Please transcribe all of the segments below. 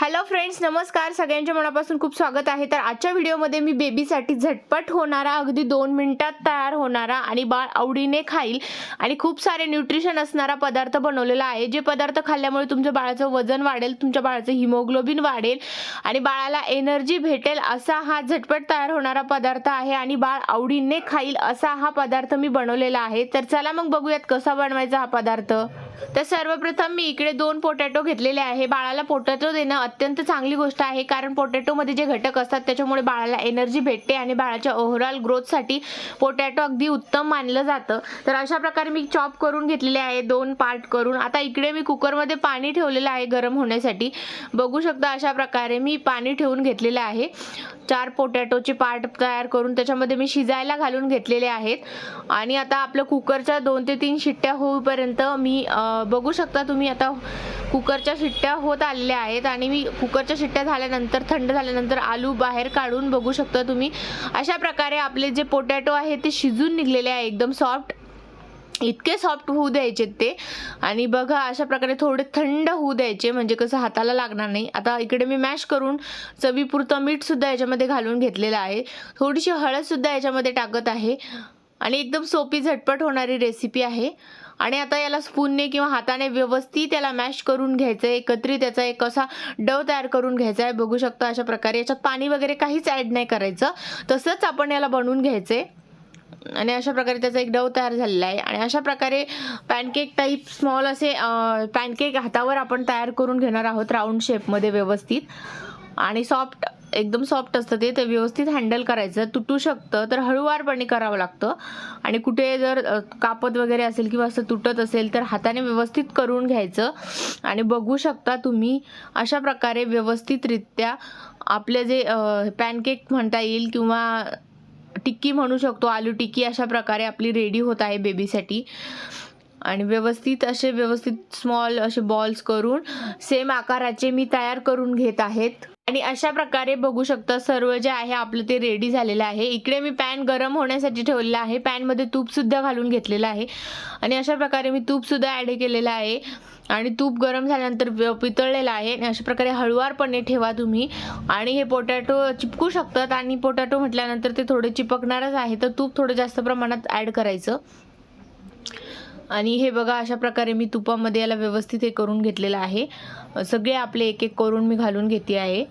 Hello friends नमस्कार. सगळ्यांच्या मनापासून खूप स्वागत आहे. तर आजच्या व्हिडिओमध्ये मी बेबीसाठी झटपट होणारा अगदी दोन मिनिटात तयार होणारा आणि बाळ आवडीने खाईल आणि खूप सारे न्यूट्रिशन असणारा पदार्थ बनवलेला आहे. जे पदार्थ खाल्ल्यामुळे तुमच्या बाळाचं वजन वाढेल तुमच्या बाळाचं हिमोग्लोबिन वाढेल आणि बाळाला एनर्जी भेटेल असा हा झटपट तयार होणारा पदार्थ आहे आणि बाळ आवडीने खाईल असा हा पदार्थ मी बनवलेला आहे. तर चला मग बघूयात कसा बनवायचा हा पदार्थ. तर सर्वप्रथम मी इकडे दोन पोटॅटो घेतलेले आहे. बाळाला पोटॅटो देणं अत्यंत चांगली गोष्ट आहे. कारण पोटॅटोमध्ये जे घटक असतात त्याच्यामुळे बाळाला एनर्जी भेटते आणि बाळाच्या ओव्हरऑल ग्रोथसाठी पोटॅटो अगदी उत्तम मानलं जातं. तर अशा प्रकारे मी चॉप करून घेतलेले आहे. दोन पार्ट करून. आता इकडे मी कुकरमध्ये पाणी ठेवलेलं आहे गरम होण्यासाठी. बघू शकता अशा प्रकारे मी पाणी ठेवून घेतलेलं आहे. चार पोटॅटोचे पार्ट तयार करून त्याच्यामध्ये मी शिजायला घालून घेतलेले आहेत. आणि आता आपलं कुकरच्या दोन ते तीन शिट्ट्या होईपर्यंत मी आ, बघू शकता तुम्ही आता कुकरच्या शिट्ट्या होत आलेल्या आहेत आणि मी कुकरच्या शिट्ट्या झाल्यानंतर थंड झाल्यानंतर आलू बाहेर काढून बघू शकता तुम्ही. अशा प्रकारे आपले जे पोटॅटो आहे ते शिजून निघलेले आहे एकदम सॉफ्ट इतके सॉफ्ट होऊ द्यायचे ते. आणि बघा अशा प्रकारे थोडे थंड होऊ द्यायचे म्हणजे कसं हाताला लागणार नाही. आता इकडे मी मॅश करून चवीपुरतं मीठसुद्धा याच्यामध्ये घालून घेतलेलं आहे. थोडीशी हळदसुद्धा याच्यामध्ये टाकत आहे. आणि एकदम सोपी झटपट होणारी रेसिपी आहे. आणि आता याला स्पूनने किंवा हाताने व्यवस्थित याला मॅश करून घ्यायचं आहे एकत्रित त्याचा एक असा डव तयार करून घ्यायचा आहे बघू शकता अशा प्रकारे याच्यात पाणी वगैरे काहीच ॲड नाही करायचं. तसंच आपण याला बनवून घ्यायचं आहे आणि अशा प्रकारे त्याचा एक डव तयार झालेला आहे आणि अशा प्रकारे पॅनकेक टाईप स्मॉल असे पॅनकेक हातावर आपण तयार करून घेणार आहोत. राऊंड शेपमध्ये व्यवस्थित. आणि सॉफ्ट एकदम सॉफ्ट असतं ते ते व्यवस्थित हँडल करायचं. तुटू शकतं तर हळूवारपणे करावं लागतं. आणि कुठे जर कापत वगैरे असेल किंवा असं तुटत असेल तर हाताने व्यवस्थित करून घ्यायचं. आणि बघू शकता तुम्ही अशा प्रकारे व्यवस्थितरित्या आपले जे पॅनकेक म्हणता येईल किंवा टिक्की म्हणू शकतो आलू टिक्की अशा प्रकारे आपली रेडी होत आहे बेबीसाठी. आणि व्यवस्थित असे व्यवस्थित स्मॉल असे बॉल्स करून सेम आकाराचे मी तयार करून घेत आहेत. आणि अशा प्रकारे बघू शकता सर्व जे आहे आपलं ते रेडी झालेलं आहे. इकडे मी पॅन गरम होण्यासाठी ठेवलेलं आहे. पॅनमध्ये तूपसुद्धा घालून घेतलेलं आहे. आणि अशा प्रकारे मी तूपसुद्धा ॲड केलेलं आहे. आणि तूप गरम झाल्यानंतर पितळलेलं आहे. आणि अशा प्रकारे हळुवारपणे ठेवा तुम्ही. आणि हे पोटॅटो चिपकू शकतात. आणि पोटॅटो म्हटल्यानंतर ते थोडे चिपकणारच आहे. तर तूप थोडं जास्त प्रमाणात ॲड करायचं. आणि हे बघा अशा प्रकारे मी तुपामध्ये याला व्यवस्थित हे करून घेतलेलं आहे. सगळे आपले एक एक करून मी घालून घेते आहे.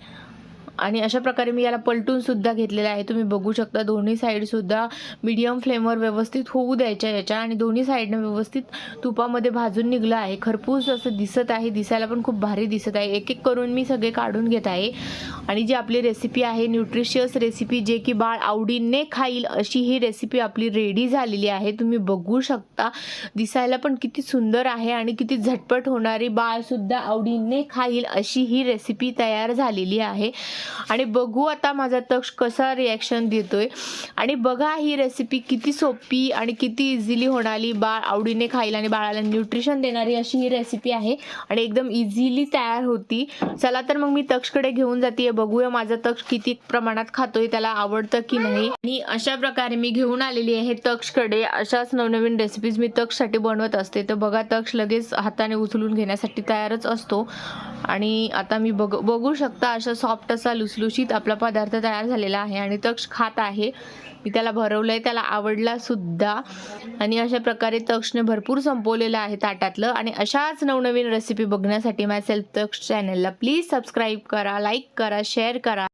आणि अशा प्रकारे मी याला पलटून सुद्धा घेतलेलं आहे. तुम्ही बघू शकता दोन्ही साईडसुद्धा मीडियम फ्लेमवर व्यवस्थित होऊ द्यायच्या याच्या आणि दोन्ही साईडनं व्यवस्थित तुपामध्ये भाजून निघलं आहे. खरपूस असं दिसत आहे. दिसायला पण खूप भारी दिसत आहे. एक एक करून मी सगळे काढून घेत आहे. आणि जी आपली रेसिपी आहे न्यूट्रिशियस रेसिपी जे की बाळ आवडीने खाईल अशी ही रेसिपी आपली रेडी झालेली आहे. तुम्ही बघू शकता. दिसायला पण किती सुंदर आहे आणि किती झटपट होणारी बाळसुद्धा आवडीने खाईल अशी ही रेसिपी तयार झालेली आहे. आणि बघू आता माझा तक्ष कसा रिॲक्शन देतोय. आणि बघा ही रेसिपी किती सोपी आणि किती इझिली होणारी बाळ आवडीने खाईल आणि बाळाला न्यूट्रिशन देणारी अशी ही रेसिपी आहे. आणि एकदम इझिली तयार होती. चला तर मग मी तक्षकडे घेऊन जाते बघूया माझा तक्ष किती प्रमाणात खातोय त्याला आवडतं की नाही. आणि अशा प्रकारे मी घेऊन आलेली आहे तक्षकडे. अशाच नवनवीन रेसिपीज मी तक्षसाठी बनवत असते. तर बघा तक्ष लगेच हाताने उचलून घेण्यासाठी तयारच असतो. आणि आता मी बघ बघू शकता अशा सॉफ्ट असा लुसलुशीत आपला पदार्थ तयार झालेला आहे आणि तक्ष खात आहे. मी त्याला भरवलं आहे त्याला आवडला सुद्धा. आणि अशा प्रकारे तक्षने भरपूर संपवलेलं आहे ताटातलं. आणि अशाच नवनवीन रेसिपी बघण्यासाठी माय सेल्फ तक्ष चॅनलला प्लीज सबस्क्राईब करा लाईक करा शेअर करा.